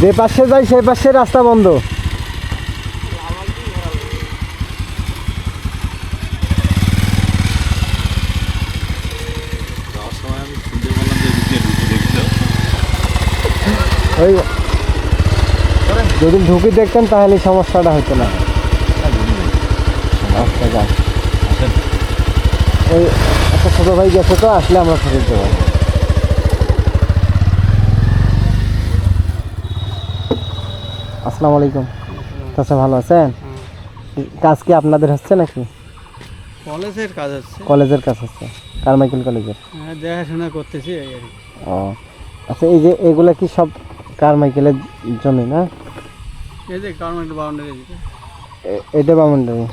যে পাশে যাই সেই পাশে রাস্তা বন্ধ। ওই যদি ঢুকি দেখতেন তাহলে সমস্যাটা হতো না। আচ্ছা। ওই একটা ছোটো ভাই গেছে তো আসলে আমরা ফেরত দেবো। আসসালামু আলাইকুম চাচা ভালো আছেন? কাজ কি আপনাদের হচ্ছে নাকি? কলেজের কাজ হচ্ছে। কলেজের কাজ হচ্ছে। কারমাইকেল কলেজের? হ্যাঁ দেখাশোনা করতেছি। ও। আচ্ছা এই যে এগুলা কি সব কারমাইকেলের জমি না? এই যে গভর্নমেন্ট বাউন্ডারি এটা বামুন্ডারি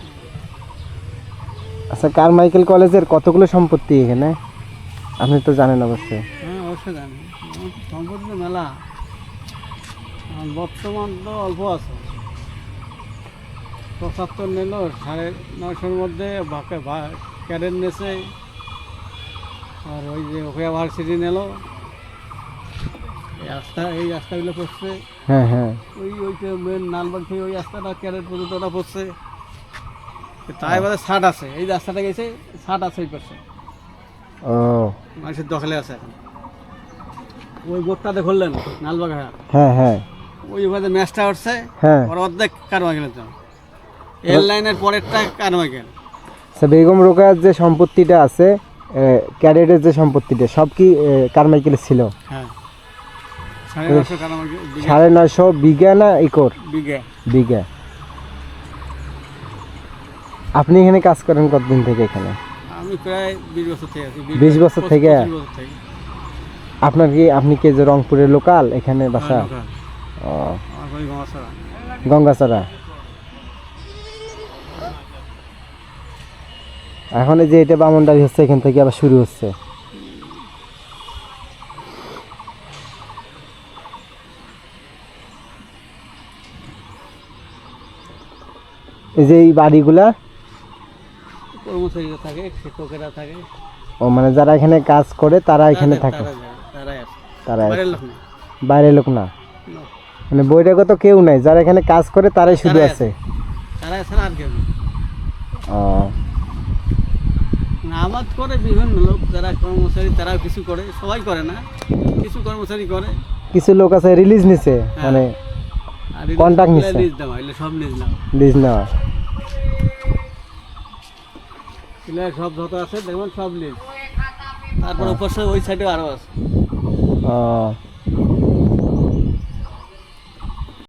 আচ্ছা কারমাইকেল কলেজের কতগুলো সম্পত্তি এখানে? আপনি তো জানেন অবশ্যই। হ্যাঁ অবশ্যই জানি। সম্পত্তি মেলা। বর্তমান তো অল্প আছে। পঁচাত্তর নিল সাড়ে নয়শোর মধ্যে বাকে ক্যাডেট নেছে আর ওই যে ওকে ভার্সিটি নিল। এই রাস্তা এই রাস্তাগুলো পড়ছে। হ্যাঁ হ্যাঁ। ওই ওই মেন নালবাগ থেকে ওই রাস্তাটা ক্যারেট পর্যন্ত ওটা পড়ছে। তাই বাদে ষাট আছে। এই রাস্তাটা গেছে ষাট আছে ওই পাশে। ও। মানুষের দখলে আছে এখন। ওই বোটটাতে খুললেন নালবাগ হাট হ্যাঁ হ্যাঁ। ওই ম্যাচটা উঠছে হ্যাঁ। ওর অর্ধেক কারমাইকেলের জন্য এয়ার লাইনের পরেরটা কারমাইকেল আচ্ছা বেগম রোকার যে সম্পত্তিটা আছে ক্যাডেটের যে সম্পত্তিটা সব কি কারমাইকেলের ছিল হ্যাঁ। সাড়ে কারমাইকেল নয়শো বিঘা না একর? বিঘা। বিঘা। আপনি এখানে কাজ করেন কতদিন থেকে এখানে? আমি প্রায় বিশ বছর থেকে আছি। 20 বছর থেকে? আপনার কি আপনি কি যে রংপুরের লোকাল এখানে বাসা? লোকাল। ও। গঙ্গাছড়া। এখন এই যে এটা বামনডারি হচ্ছে এখান থেকে আবার শুরু হচ্ছে। এই যে এই বাড়িগুলা কর্মচারীরা থাকে শিক্ষকেরা থাকে। ও মানে যারা এখানে কাজ করে তারা এখানে থাকে। তারা বাইরের লোক না। বাইরের লোক না। মানে বৈরাগত কেউ নাই যারা এখানে কাজ করে তারাই শুধু আছে। তারা মানে আবাদ করে বিভিন্ন লোক যারা কর্মচারী তারাও কিছু করে সবাই করে না কিছু কর্মচারী করে। কিছু লোক আছে রিলিজ নিছে মানে Contract নিচ্ছে। লিজ দেওয়া সব লিজ নেওয়া এগুলো সব যত আছে দেখবেন সব লিজ তারপর উপর ওই সাইডে আরও আছে।